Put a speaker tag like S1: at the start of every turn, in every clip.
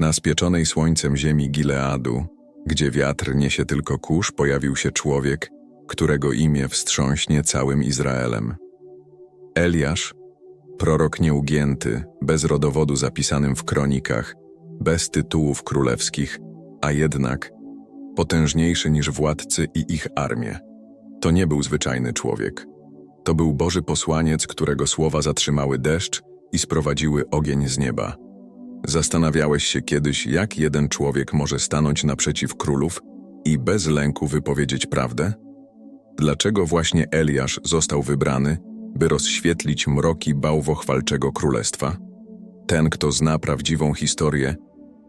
S1: Na spieczonej słońcem ziemi Gileadu, gdzie wiatr niesie tylko kurz, pojawił się człowiek, którego imię wstrząśnie całym Izraelem. Eliasz, prorok nieugięty, bez rodowodu zapisanym w kronikach, bez tytułów królewskich, a jednak potężniejszy niż władcy i ich armie. To nie był zwyczajny człowiek. To był Boży posłaniec, którego słowa zatrzymały deszcz i sprowadziły ogień z nieba. Zastanawiałeś się kiedyś, jak jeden człowiek może stanąć naprzeciw królów i bez lęku wypowiedzieć prawdę? Dlaczego właśnie Eliasz został wybrany, by rozświetlić mroki bałwochwalczego królestwa? Ten, kto zna prawdziwą historię,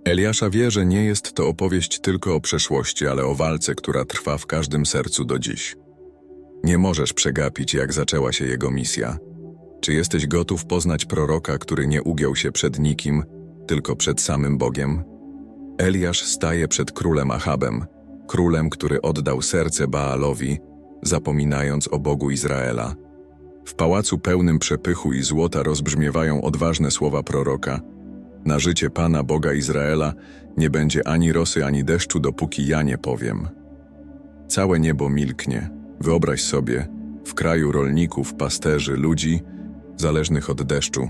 S1: Eliasza wie, że nie jest to opowieść tylko o przeszłości, ale o walce, która trwa w każdym sercu do dziś. Nie możesz przegapić, jak zaczęła się jego misja. Czy jesteś gotów poznać proroka, który nie ugiął się przed nikim, tylko przed samym Bogiem? Eliasz staje przed królem Achabem, królem, który oddał serce Baalowi, zapominając o Bogu Izraela. W pałacu pełnym przepychu i złota rozbrzmiewają odważne słowa proroka. Na życie Pana Boga Izraela nie będzie ani rosy, ani deszczu, dopóki ja nie powiem. Całe niebo milknie. Wyobraź sobie, w kraju rolników, pasterzy, ludzi, zależnych od deszczu.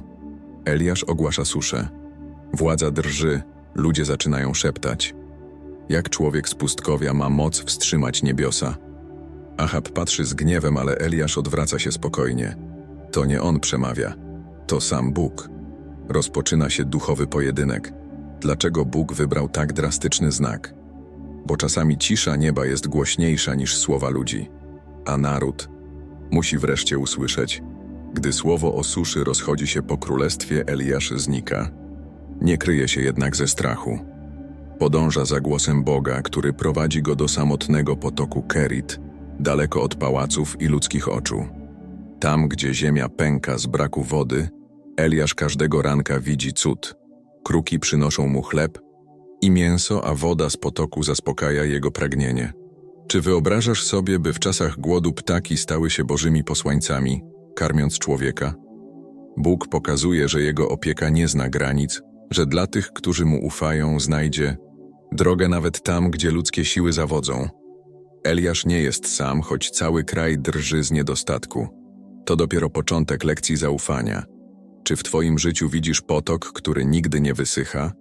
S1: Eliasz ogłasza suszę. Władza drży, ludzie zaczynają szeptać. Jak człowiek z pustkowia ma moc wstrzymać niebiosa? Achab patrzy z gniewem, ale Eliasz odwraca się spokojnie. To nie on przemawia, to sam Bóg. Rozpoczyna się duchowy pojedynek. Dlaczego Bóg wybrał tak drastyczny znak? Bo czasami cisza nieba jest głośniejsza niż słowa ludzi, a naród musi wreszcie usłyszeć. Gdy słowo o suszy rozchodzi się po królestwie, Eliasz znika. Nie kryje się jednak ze strachu. Podąża za głosem Boga, który prowadzi go do samotnego potoku Kerit, daleko od pałaców i ludzkich oczu. Tam, gdzie ziemia pęka z braku wody, Eliasz każdego ranka widzi cud. Kruki przynoszą mu chleb i mięso, a woda z potoku zaspokaja jego pragnienie. Czy wyobrażasz sobie, by w czasach głodu ptaki stały się bożymi posłańcami, karmiąc człowieka? Bóg pokazuje, że jego opieka nie zna granic, że dla tych, którzy mu ufają, znajdzie drogę nawet tam, gdzie ludzkie siły zawodzą. Eliasz nie jest sam, choć cały kraj drży z niedostatku. To dopiero początek lekcji zaufania. Czy w Twoim życiu widzisz potok, który nigdy nie wysycha?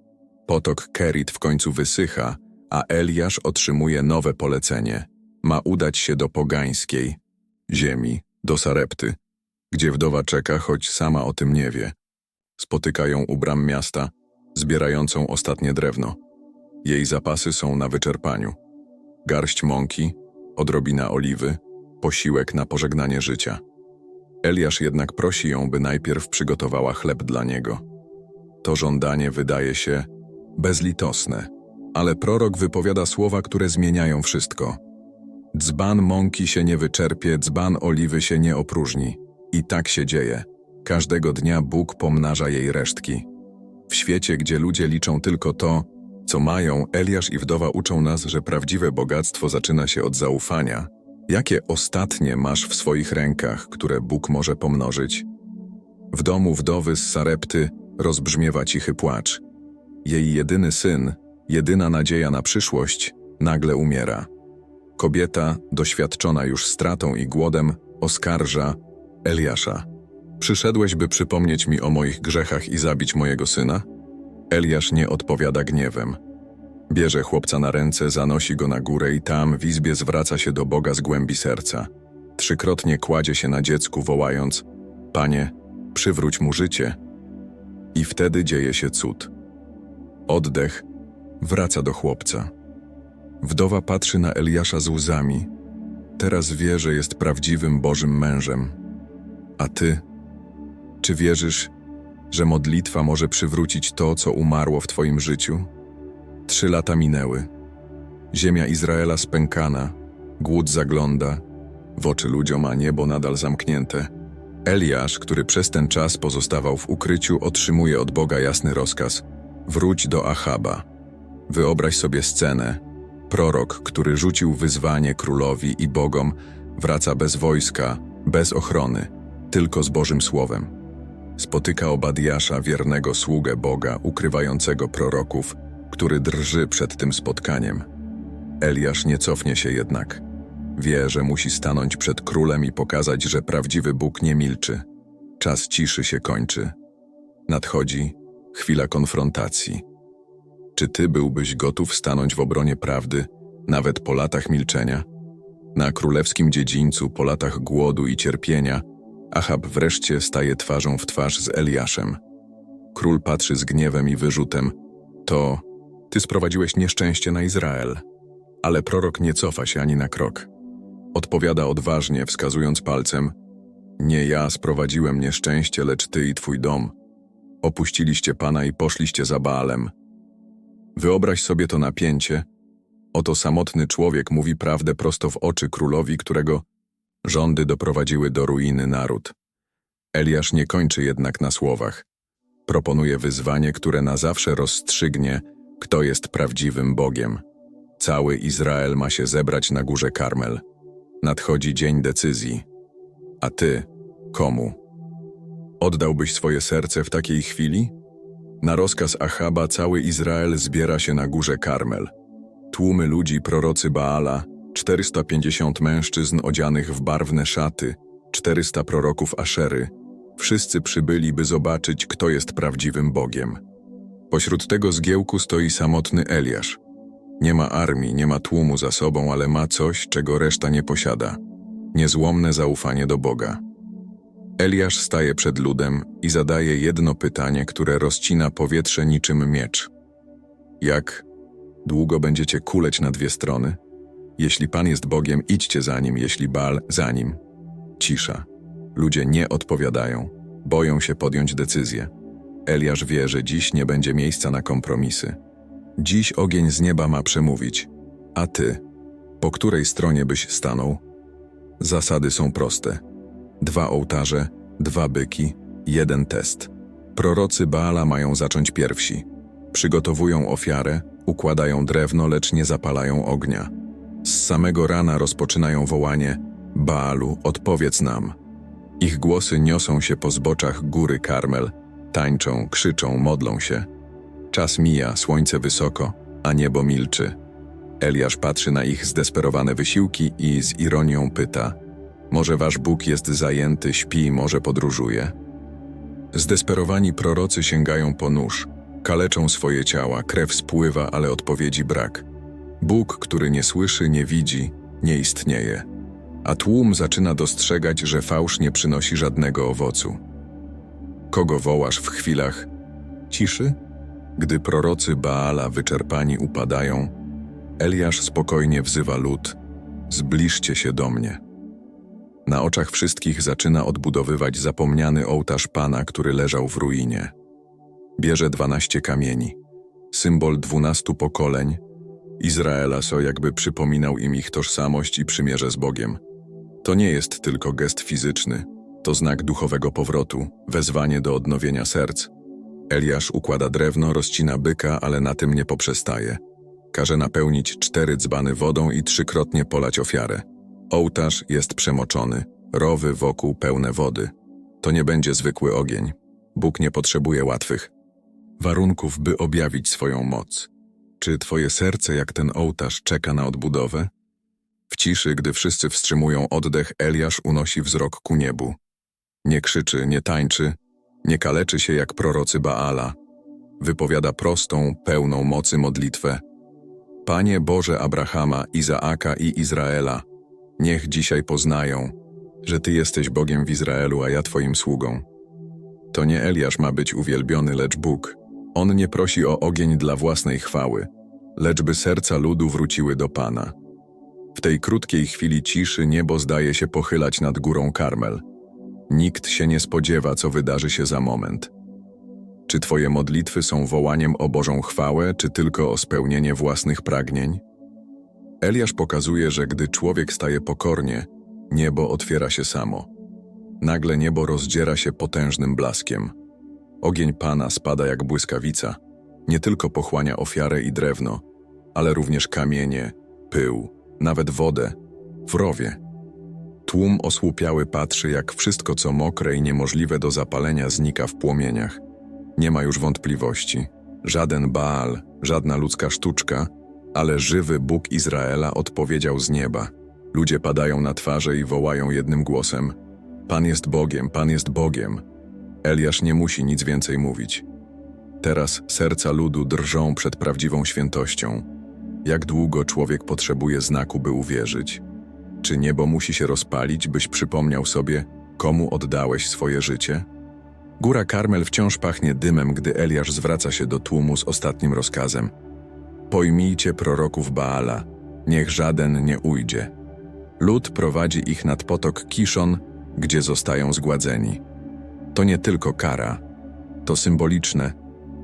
S1: Potok Kerit w końcu wysycha, a Eliasz otrzymuje nowe polecenie. Ma udać się do pogańskiej ziemi, do Sarepty, gdzie wdowa czeka, choć sama o tym nie wie. Spotyka ją u bram miasta, zbierającą ostatnie drewno. Jej zapasy są na wyczerpaniu. Garść mąki, odrobina oliwy, posiłek na pożegnanie życia. Eliasz jednak prosi ją, by najpierw przygotowała chleb dla niego. To żądanie wydaje się bezlitosne, ale prorok wypowiada słowa, które zmieniają wszystko. Dzban mąki się nie wyczerpie, dzban oliwy się nie opróżni. I tak się dzieje. Każdego dnia Bóg pomnaża jej resztki. W świecie, gdzie ludzie liczą tylko to, co mają, Eliasz i wdowa uczą nas, że prawdziwe bogactwo zaczyna się od zaufania. Jakie ostatnie masz w swoich rękach, które Bóg może pomnożyć? W domu wdowy z Sarepty rozbrzmiewa cichy płacz. Jej jedyny syn, jedyna nadzieja na przyszłość, nagle umiera. Kobieta, doświadczona już stratą i głodem, oskarża Eliasza. Przyszedłeś, by przypomnieć mi o moich grzechach i zabić mojego syna? Eliasz nie odpowiada gniewem. Bierze chłopca na ręce, zanosi go na górę i tam w izbie zwraca się do Boga z głębi serca. Trzykrotnie kładzie się na dziecku, wołając: Panie, przywróć mu życie. I wtedy dzieje się cud. Oddech wraca do chłopca. Wdowa patrzy na Eliasza z łzami. Teraz wie, że jest prawdziwym Bożym mężem. A ty, czy wierzysz, że modlitwa może przywrócić to, co umarło w twoim życiu? Trzy lata minęły. Ziemia Izraela spękana, głód zagląda, w oczy ludziom, a niebo nadal zamknięte. Eliasz, który przez ten czas pozostawał w ukryciu, otrzymuje od Boga jasny rozkaz: wróć do Achaba. Wyobraź sobie scenę. Prorok, który rzucił wyzwanie królowi i bogom, wraca bez wojska, bez ochrony, tylko z Bożym Słowem. Spotyka Obadiasza, wiernego sługę Boga, ukrywającego proroków, który drży przed tym spotkaniem. Eliasz nie cofnie się jednak. Wie, że musi stanąć przed królem i pokazać, że prawdziwy Bóg nie milczy. Czas ciszy się kończy. Nadchodzi chwila konfrontacji. Czy ty byłbyś gotów stanąć w obronie prawdy, nawet po latach milczenia? Na królewskim dziedzińcu, po latach głodu i cierpienia, Achab wreszcie staje twarzą w twarz z Eliaszem. Król patrzy z gniewem i wyrzutem. To ty sprowadziłeś nieszczęście na Izrael. Ale prorok nie cofa się ani na krok. Odpowiada odważnie, wskazując palcem: Nie ja sprowadziłem nieszczęście, lecz ty i twój dom. Opuściliście pana i poszliście za Baalem. Wyobraź sobie to napięcie. Oto samotny człowiek mówi prawdę prosto w oczy królowi, którego rządy doprowadziły do ruiny naród. Eliasz nie kończy jednak na słowach. Proponuje wyzwanie, które na zawsze rozstrzygnie, kto jest prawdziwym Bogiem. Cały Izrael ma się zebrać na górze Karmel. Nadchodzi dzień decyzji. A ty, komu? Oddałbyś swoje serce w takiej chwili? Na rozkaz Achaba cały Izrael zbiera się na górze Karmel. Tłumy ludzi, prorocy Baala, 450 mężczyzn odzianych w barwne szaty, 400 proroków Aszery. Wszyscy przybyli, by zobaczyć, kto jest prawdziwym Bogiem. Pośród tego zgiełku stoi samotny Eliasz. Nie ma armii, nie ma tłumu za sobą, ale ma coś, czego reszta nie posiada. Niezłomne zaufanie do Boga. Eliasz staje przed ludem i zadaje jedno pytanie, które rozcina powietrze niczym miecz. Jak długo będziecie kuleć na dwie strony? Jeśli Pan jest Bogiem, idźcie za Nim, jeśli Baal, za Nim. Cisza. Ludzie nie odpowiadają, boją się podjąć decyzję. Eliasz wie, że dziś nie będzie miejsca na kompromisy. Dziś ogień z nieba ma przemówić. A ty, po której stronie byś stanął? Zasady są proste. Dwa ołtarze, dwa byki, jeden test. Prorocy Baala mają zacząć pierwsi. Przygotowują ofiarę, układają drewno, lecz nie zapalają ognia. Z samego rana rozpoczynają wołanie: Baalu, odpowiedz nam. Ich głosy niosą się po zboczach góry Karmel, tańczą, krzyczą, modlą się. Czas mija, słońce wysoko, a niebo milczy. Eliasz patrzy na ich zdesperowane wysiłki i z ironią pyta: Może wasz Bóg jest zajęty, śpi, może podróżuje? Zdesperowani prorocy sięgają po nóż, kaleczą swoje ciała, krew spływa, ale odpowiedzi brak. Bóg, który nie słyszy, nie widzi, nie istnieje. A tłum zaczyna dostrzegać, że fałsz nie przynosi żadnego owocu. Kogo wołasz w chwilach ciszy? Gdy prorocy Baala wyczerpani upadają, Eliasz spokojnie wzywa lud: Zbliżcie się do mnie. Na oczach wszystkich zaczyna odbudowywać zapomniany ołtarz Pana, który leżał w ruinie. Bierze dwanaście kamieni, symbol dwunastu pokoleń, Izraela, co jakby przypominał im ich tożsamość i przymierze z Bogiem. To nie jest tylko gest fizyczny, to znak duchowego powrotu, wezwanie do odnowienia serc. Eliasz układa drewno, rozcina byka, ale na tym nie poprzestaje. Każe napełnić cztery dzbany wodą i trzykrotnie polać ofiarę. Ołtarz jest przemoczony, rowy wokół pełne wody. To nie będzie zwykły ogień. Bóg nie potrzebuje łatwych warunków, by objawić swoją moc. Czy twoje serce, jak ten ołtarz, czeka na odbudowę? W ciszy, gdy wszyscy wstrzymują oddech, Eliasz unosi wzrok ku niebu. Nie krzyczy, nie tańczy, nie kaleczy się jak prorocy Baala. Wypowiada prostą, pełną mocy modlitwę. Panie Boże Abrahama, Izaaka i Izraela, niech dzisiaj poznają, że Ty jesteś Bogiem w Izraelu, a ja Twoim sługą. To nie Eliasz ma być uwielbiony, lecz Bóg. On nie prosi o ogień dla własnej chwały, lecz by serca ludu wróciły do Pana. W tej krótkiej chwili ciszy niebo zdaje się pochylać nad górą Karmel. Nikt się nie spodziewa, co wydarzy się za moment. Czy Twoje modlitwy są wołaniem o Bożą chwałę, czy tylko o spełnienie własnych pragnień? Eliasz pokazuje, że gdy człowiek staje pokornie, niebo otwiera się samo. Nagle niebo rozdziera się potężnym blaskiem. Ogień Pana spada jak błyskawica, nie tylko pochłania ofiarę i drewno, ale również kamienie, pył, nawet wodę, w rowie. Tłum osłupiały patrzy, jak wszystko, co mokre i niemożliwe do zapalenia, znika w płomieniach. Nie ma już wątpliwości. Żaden Baal, żadna ludzka sztuczka, ale żywy Bóg Izraela odpowiedział z nieba. Ludzie padają na twarze i wołają jednym głosem: Pan jest Bogiem, Pan jest Bogiem. Eliasz nie musi nic więcej mówić. Teraz serca ludu drżą przed prawdziwą świętością. Jak długo człowiek potrzebuje znaku, by uwierzyć? Czy niebo musi się rozpalić, byś przypomniał sobie, komu oddałeś swoje życie? Góra Karmel wciąż pachnie dymem, gdy Eliasz zwraca się do tłumu z ostatnim rozkazem. Pojmijcie proroków Baala, niech żaden nie ujdzie. Lud prowadzi ich nad potok Kiszon, gdzie zostają zgładzeni. To nie tylko kara, to symboliczne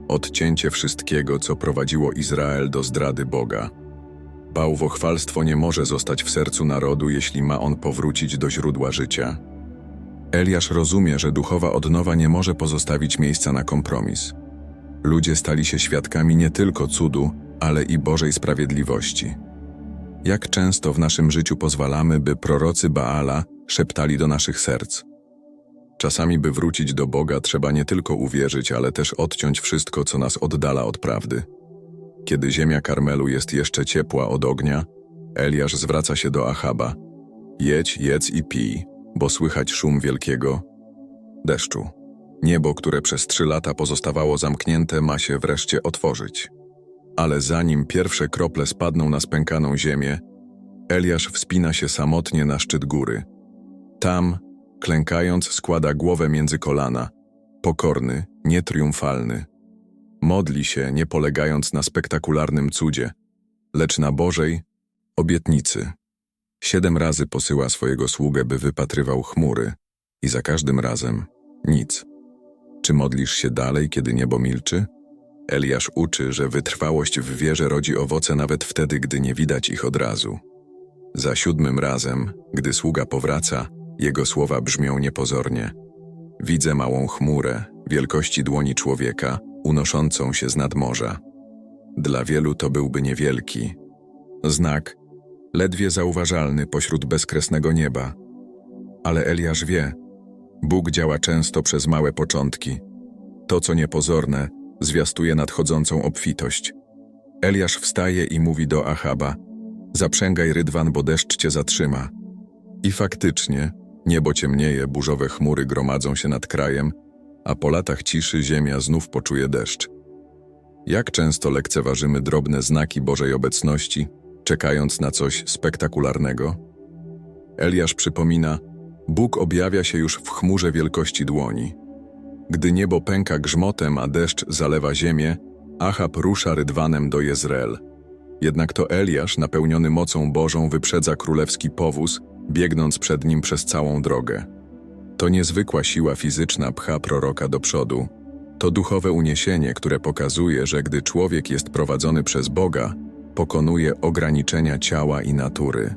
S1: odcięcie wszystkiego, co prowadziło Izrael do zdrady Boga. Bałwochwalstwo nie może zostać w sercu narodu, jeśli ma on powrócić do źródła życia. Eliasz rozumie, że duchowa odnowa nie może pozostawić miejsca na kompromis. Ludzie stali się świadkami nie tylko cudu, ale i Bożej sprawiedliwości. Jak często w naszym życiu pozwalamy, by prorocy Baala szeptali do naszych serc? Czasami, by wrócić do Boga, trzeba nie tylko uwierzyć, ale też odciąć wszystko, co nas oddala od prawdy. Kiedy ziemia Karmelu jest jeszcze ciepła od ognia, Eliasz zwraca się do Achaba. Jedź, jedz i pij, bo słychać szum wielkiego deszczu. Niebo, które przez trzy lata pozostawało zamknięte, ma się wreszcie otworzyć. Ale zanim pierwsze krople spadną na spękaną ziemię, Eliasz wspina się samotnie na szczyt góry. Tam, klękając, składa głowę między kolana, pokorny, nietriumfalny. Modli się, nie polegając na spektakularnym cudzie, lecz na Bożej obietnicy. Siedem razy posyła swojego sługę, by wypatrywał chmury, i za każdym razem nic. Czy modlisz się dalej, kiedy niebo milczy? Eliasz uczy, że wytrwałość w wierze rodzi owoce nawet wtedy, gdy nie widać ich od razu. Za siódmym razem, gdy sługa powraca, jego słowa brzmią niepozornie. Widzę małą chmurę, wielkości dłoni człowieka, unoszącą się z nadmorza. Dla wielu to byłby niewielki. Znak, ledwie zauważalny pośród bezkresnego nieba. Ale Eliasz wie, Bóg działa często przez małe początki. To, co niepozorne, zwiastuje nadchodzącą obfitość. Eliasz wstaje i mówi do Achaba: Zaprzęgaj rydwan, bo deszcz cię zatrzyma. I faktycznie, niebo ciemnieje, burzowe chmury gromadzą się nad krajem, a po latach ciszy ziemia znów poczuje deszcz. Jak często lekceważymy drobne znaki Bożej obecności, czekając na coś spektakularnego? Eliasz przypomina: Bóg objawia się już w chmurze wielkości dłoni. Gdy niebo pęka grzmotem, a deszcz zalewa ziemię, Achab rusza rydwanem do Jezreel. Jednak to Eliasz, napełniony mocą Bożą, wyprzedza królewski powóz, biegnąc przed nim przez całą drogę. To niezwykła siła fizyczna pcha proroka do przodu. To duchowe uniesienie, które pokazuje, że gdy człowiek jest prowadzony przez Boga, pokonuje ograniczenia ciała i natury.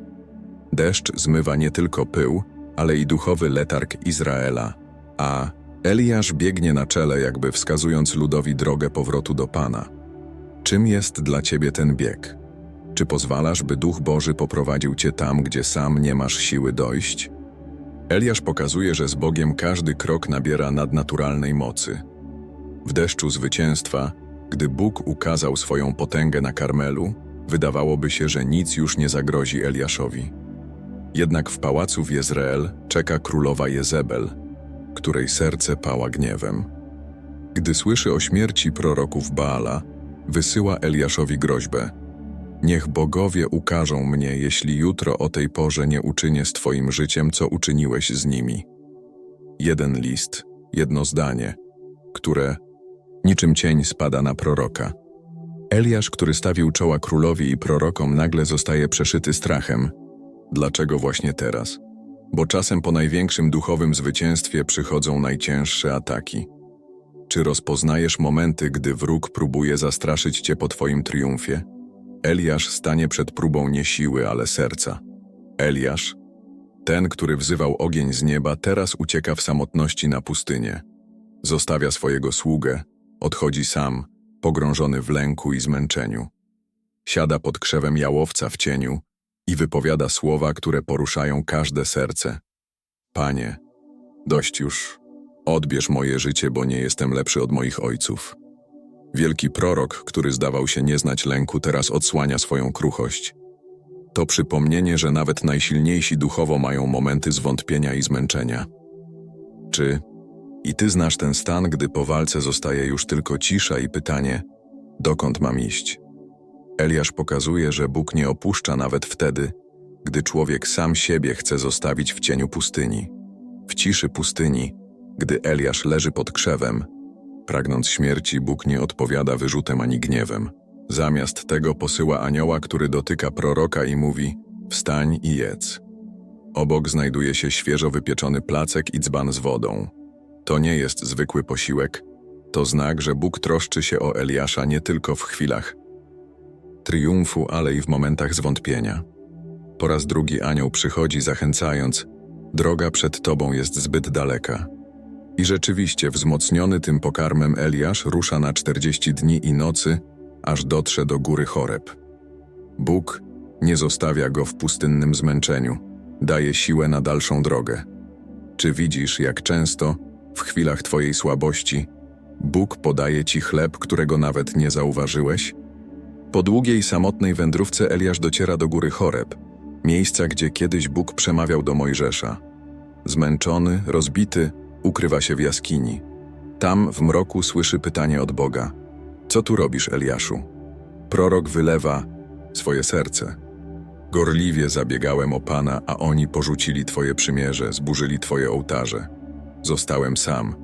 S1: Deszcz zmywa nie tylko pył, ale i duchowy letarg Izraela, a Eliasz biegnie na czele, jakby wskazując ludowi drogę powrotu do Pana. Czym jest dla ciebie ten bieg? Czy pozwalasz, by Duch Boży poprowadził cię tam, gdzie sam nie masz siły dojść? Eliasz pokazuje, że z Bogiem każdy krok nabiera nadnaturalnej mocy. W deszczu zwycięstwa, gdy Bóg ukazał swoją potęgę na Karmelu, wydawałoby się, że nic już nie zagrozi Eliaszowi. Jednak w pałacu w Jezreel czeka królowa Jezebel, której serce pała gniewem. Gdy słyszy o śmierci proroków Baala, wysyła Eliaszowi groźbę: Niech bogowie ukażą mnie, jeśli jutro o tej porze nie uczynię z Twoim życiem, co uczyniłeś z nimi. Jeden list, jedno zdanie, które niczym cień spada na proroka. Eliasz, który stawił czoła królowi i prorokom, nagle zostaje przeszyty strachem. Dlaczego właśnie teraz? Bo czasem po największym duchowym zwycięstwie przychodzą najcięższe ataki. Czy rozpoznajesz momenty, gdy wróg próbuje zastraszyć cię po twoim triumfie? Eliasz stanie przed próbą nie siły, ale serca. Eliasz, ten, który wzywał ogień z nieba, teraz ucieka w samotności na pustynię. Zostawia swojego sługę, odchodzi sam, pogrążony w lęku i zmęczeniu. Siada pod krzewem jałowca w cieniu i wypowiada słowa, które poruszają każde serce. Panie, dość już, odbierz moje życie, bo nie jestem lepszy od moich ojców. Wielki prorok, który zdawał się nie znać lęku, teraz odsłania swoją kruchość. To przypomnienie, że nawet najsilniejsi duchowo mają momenty zwątpienia i zmęczenia. Czy i ty znasz ten stan, gdy po walce zostaje już tylko cisza i pytanie, dokąd mam iść? Eliasz pokazuje, że Bóg nie opuszcza nawet wtedy, gdy człowiek sam siebie chce zostawić w cieniu pustyni. W ciszy pustyni, gdy Eliasz leży pod krzewem, pragnąc śmierci, Bóg nie odpowiada wyrzutem ani gniewem. Zamiast tego posyła anioła, który dotyka proroka i mówi: Wstań i jedz. Obok znajduje się świeżo wypieczony placek i dzban z wodą. To nie jest zwykły posiłek, to znak, że Bóg troszczy się o Eliasza nie tylko w chwilach triumfu, ale i w momentach zwątpienia. Po raz drugi anioł przychodzi, zachęcając: Droga przed tobą jest zbyt daleka. I rzeczywiście, wzmocniony tym pokarmem Eliasz rusza na 40 dni i nocy, aż dotrze do góry Choreb. Bóg nie zostawia go w pustynnym zmęczeniu, daje siłę na dalszą drogę. Czy widzisz, jak często, w chwilach Twojej słabości, Bóg podaje Ci chleb, którego nawet nie zauważyłeś? Po długiej, samotnej wędrówce Eliasz dociera do góry Choreb, miejsca, gdzie kiedyś Bóg przemawiał do Mojżesza. Zmęczony, rozbity, ukrywa się w jaskini. Tam, w mroku, słyszy pytanie od Boga: Co tu robisz, Eliaszu? Prorok wylewa swoje serce. Gorliwie zabiegałem o Pana, a oni porzucili Twoje przymierze, zburzyli Twoje ołtarze. Zostałem sam.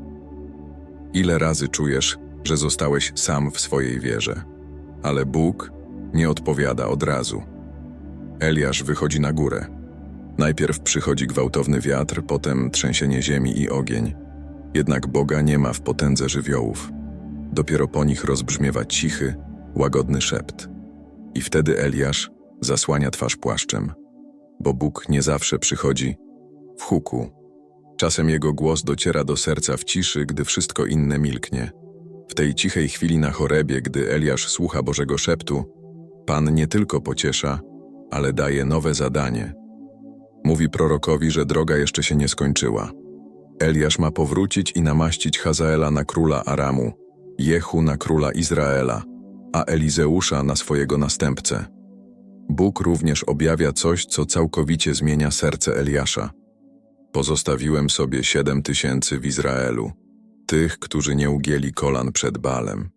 S1: Ile razy czujesz, że zostałeś sam w swojej wierze? Ale Bóg nie odpowiada od razu. Eliasz wychodzi na górę. Najpierw przychodzi gwałtowny wiatr, potem trzęsienie ziemi i ogień. Jednak Boga nie ma w potędze żywiołów. Dopiero po nich rozbrzmiewa cichy, łagodny szept. I wtedy Eliasz zasłania twarz płaszczem, bo Bóg nie zawsze przychodzi w huku. Czasem jego głos dociera do serca w ciszy, gdy wszystko inne milknie. W tej cichej chwili na chorebie, gdy Eliasz słucha Bożego szeptu, Pan nie tylko pociesza, ale daje nowe zadanie. Mówi prorokowi, że droga jeszcze się nie skończyła. Eliasz ma powrócić i namaścić Hazaela na króla Aramu, Jehu na króla Izraela, a Elizeusza na swojego następcę. Bóg również objawia coś, co całkowicie zmienia serce Eliasza. Pozostawiłem sobie siedem tysięcy w Izraelu, tych, którzy nie ugięli kolan przed Balem.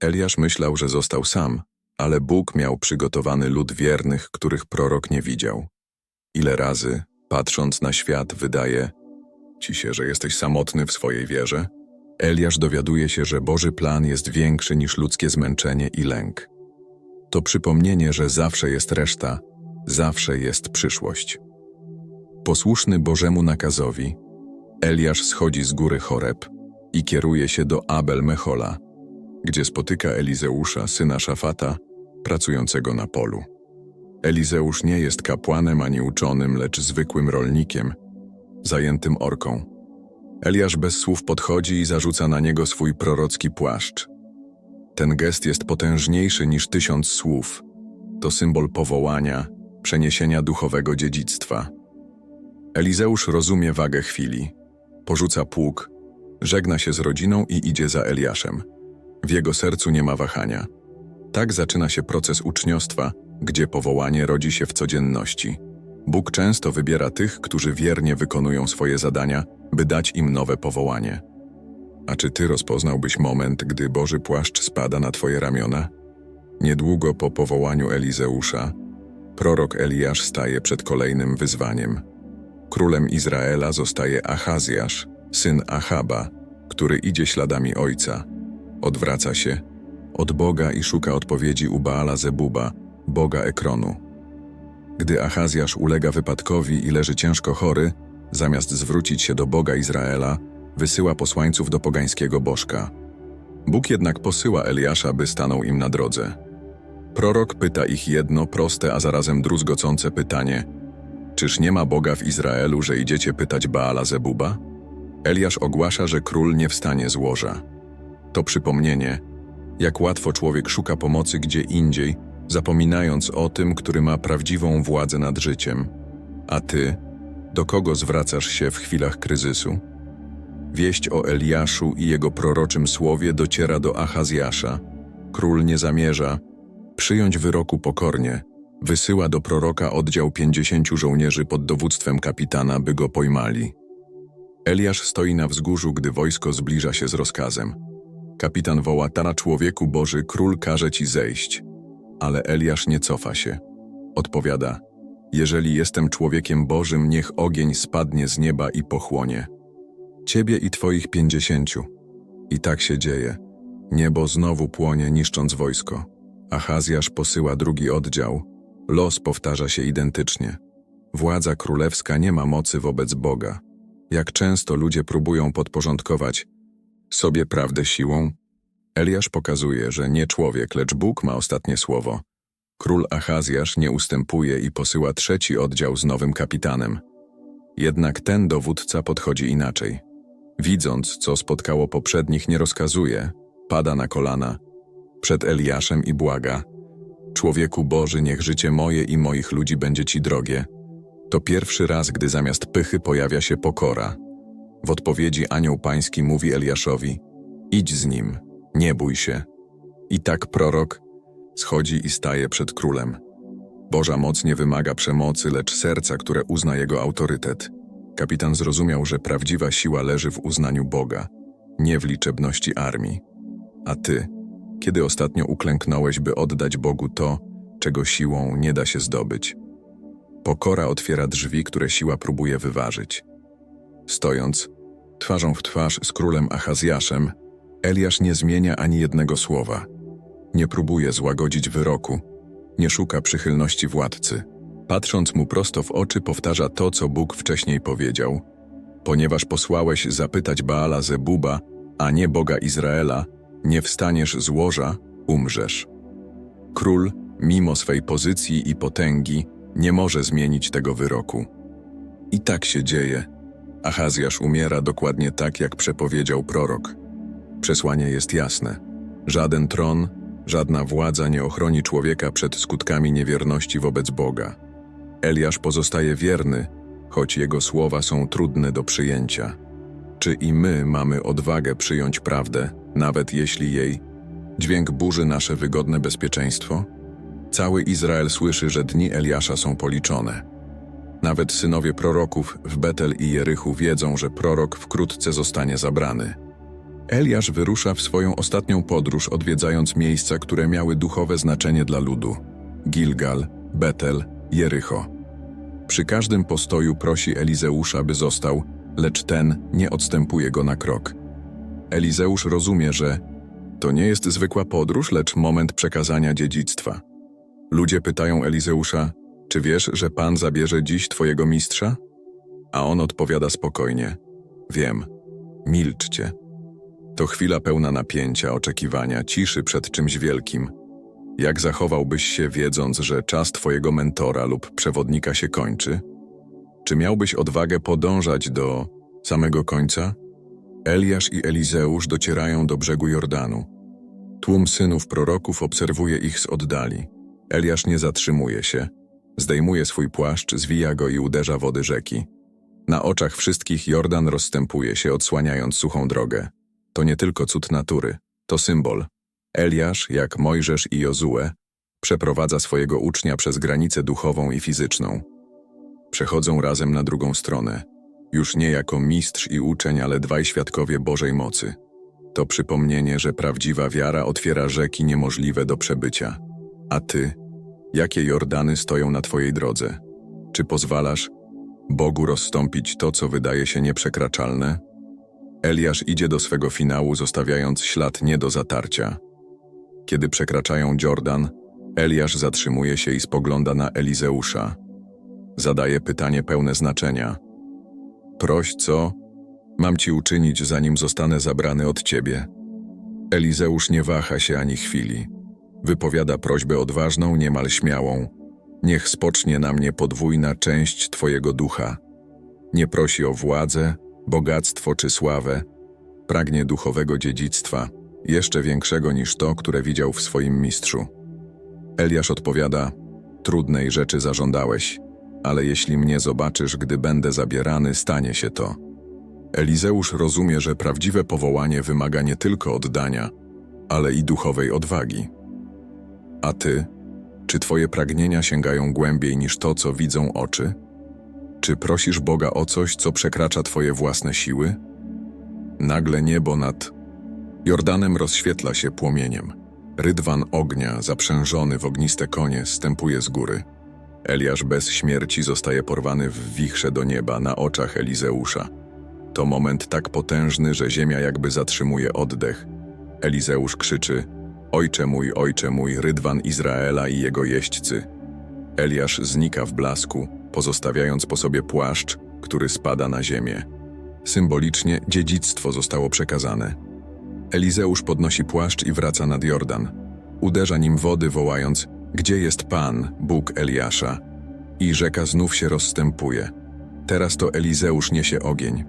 S1: Eliasz myślał, że został sam, ale Bóg miał przygotowany lud wiernych, których prorok nie widział. Ile razy, patrząc na świat, wydaje ci się, że jesteś samotny w swojej wierze? Eliasz dowiaduje się, że Boży plan jest większy niż ludzkie zmęczenie i lęk. To przypomnienie, że zawsze jest reszta, zawsze jest przyszłość. Posłuszny Bożemu nakazowi, Eliasz schodzi z góry Choreb i kieruje się do Abel Mechola, gdzie spotyka Elizeusza, syna Szafata, pracującego na polu. Elizeusz nie jest kapłanem ani uczonym, lecz zwykłym rolnikiem, zajętym orką. Eliasz bez słów podchodzi i zarzuca na niego swój prorocki płaszcz. Ten gest jest potężniejszy niż tysiąc słów. To symbol powołania, przeniesienia duchowego dziedzictwa. Elizeusz rozumie wagę chwili. Porzuca pług, żegna się z rodziną i idzie za Eliaszem. W jego sercu nie ma wahania. Tak zaczyna się proces uczniostwa, gdzie powołanie rodzi się w codzienności. Bóg często wybiera tych, którzy wiernie wykonują swoje zadania, by dać im nowe powołanie. A czy ty rozpoznałbyś moment, gdy Boży płaszcz spada na twoje ramiona? Niedługo po powołaniu Elizeusza, prorok Eliasz staje przed kolejnym wyzwaniem. Królem Izraela zostaje Achazjasz, syn Achaba, który idzie śladami ojca. Odwraca się od Boga i szuka odpowiedzi u Baala Zebuba, boga Ekronu. Gdy Achazjasz ulega wypadkowi i leży ciężko chory, zamiast zwrócić się do Boga Izraela, wysyła posłańców do pogańskiego bożka. Bóg jednak posyła Eliasza, by stanął im na drodze. Prorok pyta ich jedno proste, a zarazem druzgocące pytanie: Czyż nie ma Boga w Izraelu, że idziecie pytać Baala Zebuba? Eliasz ogłasza, że król nie wstanie z łoża. To przypomnienie, jak łatwo człowiek szuka pomocy gdzie indziej, zapominając o tym, który ma prawdziwą władzę nad życiem. A ty, do kogo zwracasz się w chwilach kryzysu? Wieść o Eliaszu i jego proroczym słowie dociera do Achazjasza. Król nie zamierza przyjąć wyroku pokornie. Wysyła do proroka oddział pięćdziesięciu żołnierzy pod dowództwem kapitana, by go pojmali. Eliasz stoi na wzgórzu, gdy wojsko zbliża się z rozkazem. Kapitan woła, Tara człowieku Boży, król każe ci zejść. Ale Eliasz nie cofa się. Odpowiada, jeżeli jestem człowiekiem Bożym, niech ogień spadnie z nieba i pochłonie. Ciebie i twoich pięćdziesięciu. I tak się dzieje. Niebo znowu płonie, niszcząc wojsko. Achazjasz posyła drugi oddział. Los powtarza się identycznie. Władza królewska nie ma mocy wobec Boga. Jak często ludzie próbują podporządkować sobie prawdę siłą? Eliasz pokazuje, że nie człowiek, lecz Bóg ma ostatnie słowo. Król Achazjasz nie ustępuje i posyła trzeci oddział z nowym kapitanem. Jednak ten dowódca podchodzi inaczej. Widząc, co spotkało poprzednich, nie rozkazuje, pada na kolana przed Eliaszem i błaga: Człowieku Boży, niech życie moje i moich ludzi będzie ci drogie. To pierwszy raz, gdy zamiast pychy pojawia się pokora. W odpowiedzi anioł pański mówi Eliaszowi: Idź z nim, nie bój się. I tak prorok schodzi i staje przed królem. Boża moc nie wymaga przemocy, lecz serca, które uzna jego autorytet. Kapitan zrozumiał, że prawdziwa siła leży w uznaniu Boga, nie w liczebności armii. A ty, kiedy ostatnio uklęknąłeś, by oddać Bogu to, czego siłą nie da się zdobyć? Pokora otwiera drzwi, które siła próbuje wyważyć. Stojąc, twarzą w twarz z królem Achazjaszem, Eliasz nie zmienia ani jednego słowa. Nie próbuje złagodzić wyroku, nie szuka przychylności władcy. Patrząc mu prosto w oczy, powtarza to, co Bóg wcześniej powiedział. Ponieważ posłałeś zapytać Baala Zebuba, a nie Boga Izraela, nie wstaniesz z łoża, umrzesz. Król, mimo swej pozycji i potęgi, nie może zmienić tego wyroku. I tak się dzieje. Achazjasz umiera dokładnie tak, jak przepowiedział prorok. Przesłanie jest jasne. Żaden tron, żadna władza nie ochroni człowieka przed skutkami niewierności wobec Boga. Eliasz pozostaje wierny, choć jego słowa są trudne do przyjęcia. Czy i my mamy odwagę przyjąć prawdę, nawet jeśli jej dźwięk burzy nasze wygodne bezpieczeństwo? Cały Izrael słyszy, że dni Eliasza są policzone. Nawet synowie proroków w Betel i Jerychu wiedzą, że prorok wkrótce zostanie zabrany. Eliasz wyrusza w swoją ostatnią podróż, odwiedzając miejsca, które miały duchowe znaczenie dla ludu: Gilgal, Betel, Jericho. Przy każdym postoju prosi Elizeusza, by został, lecz ten nie odstępuje go na krok. Elizeusz rozumie, że to nie jest zwykła podróż, lecz moment przekazania dziedzictwa. Ludzie pytają Elizeusza, czy wiesz, że Pan zabierze dziś twojego mistrza? A on odpowiada spokojnie, wiem, milczcie. To chwila pełna napięcia, oczekiwania, ciszy przed czymś wielkim. Jak zachowałbyś się, wiedząc, że czas twojego mentora lub przewodnika się kończy? Czy miałbyś odwagę podążać do samego końca? Eliasz i Elizeusz docierają do brzegu Jordanu. Tłum synów proroków obserwuje ich z oddali. Eliasz nie zatrzymuje się. Zdejmuje swój płaszcz, zwija go i uderza wody rzeki. Na oczach wszystkich Jordan rozstępuje się, odsłaniając suchą drogę. To nie tylko cud natury, to symbol. Eliasz, jak Mojżesz i Jozue, przeprowadza swojego ucznia przez granicę duchową i fizyczną. Przechodzą razem na drugą stronę, już nie jako mistrz i uczeń, ale dwaj świadkowie Bożej mocy. To przypomnienie, że prawdziwa wiara otwiera rzeki niemożliwe do przebycia. A ty, jakie Jordany stoją na twojej drodze? Czy pozwalasz Bogu rozstąpić to, co wydaje się nieprzekraczalne? Eliasz idzie do swego finału, zostawiając ślad nie do zatarcia. Kiedy przekraczają Jordan, Eliasz zatrzymuje się i spogląda na Elizeusza. Zadaje pytanie pełne znaczenia. Proś, co mam ci uczynić, zanim zostanę zabrany od ciebie? Elizeusz nie waha się ani chwili. Wypowiada prośbę odważną, niemal śmiałą. Niech spocznie na mnie podwójna część Twojego ducha. Nie prosi o władzę, bogactwo czy sławę. Pragnie duchowego dziedzictwa, jeszcze większego niż to, które widział w swoim mistrzu. Eliasz odpowiada: Trudnej rzeczy zażądałeś, ale jeśli mnie zobaczysz, gdy będę zabierany, stanie się to. Elizeusz rozumie, że prawdziwe powołanie wymaga nie tylko oddania, ale i duchowej odwagi. A ty? Czy twoje pragnienia sięgają głębiej niż to, co widzą oczy? Czy prosisz Boga o coś, co przekracza twoje własne siły? Nagle niebo nad Jordanem rozświetla się płomieniem. Rydwan ognia, zaprzężony w ogniste konie, stępuje z góry. Eliasz bez śmierci zostaje porwany w wichrze do nieba na oczach Elizeusza. To moment tak potężny, że ziemia jakby zatrzymuje oddech. Elizeusz krzyczy: Ojcze mój, ojcze mój, rydwan Izraela i jego jeźdźcy. Eliasz znika w blasku, pozostawiając po sobie płaszcz, który spada na ziemię. Symbolicznie dziedzictwo zostało przekazane. Elizeusz podnosi płaszcz i wraca nad Jordan. Uderza nim wody, wołając: Gdzie jest Pan, Bóg Eliasza? I rzeka znów się rozstępuje. Teraz to Elizeusz niesie ogień.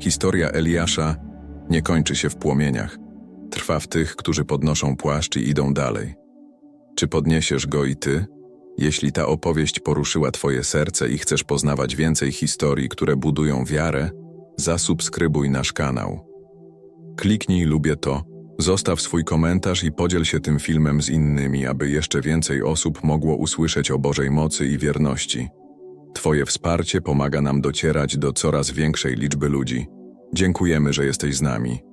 S1: Historia Eliasza nie kończy się w płomieniach. Trwa w tych, którzy podnoszą płaszcz i idą dalej. Czy podniesiesz go i ty? Jeśli ta opowieść poruszyła Twoje serce i chcesz poznawać więcej historii, które budują wiarę, zasubskrybuj nasz kanał. Kliknij lubię to, zostaw swój komentarz i podziel się tym filmem z innymi, aby jeszcze więcej osób mogło usłyszeć o Bożej mocy i wierności. Twoje wsparcie pomaga nam docierać do coraz większej liczby ludzi. Dziękujemy, że jesteś z nami.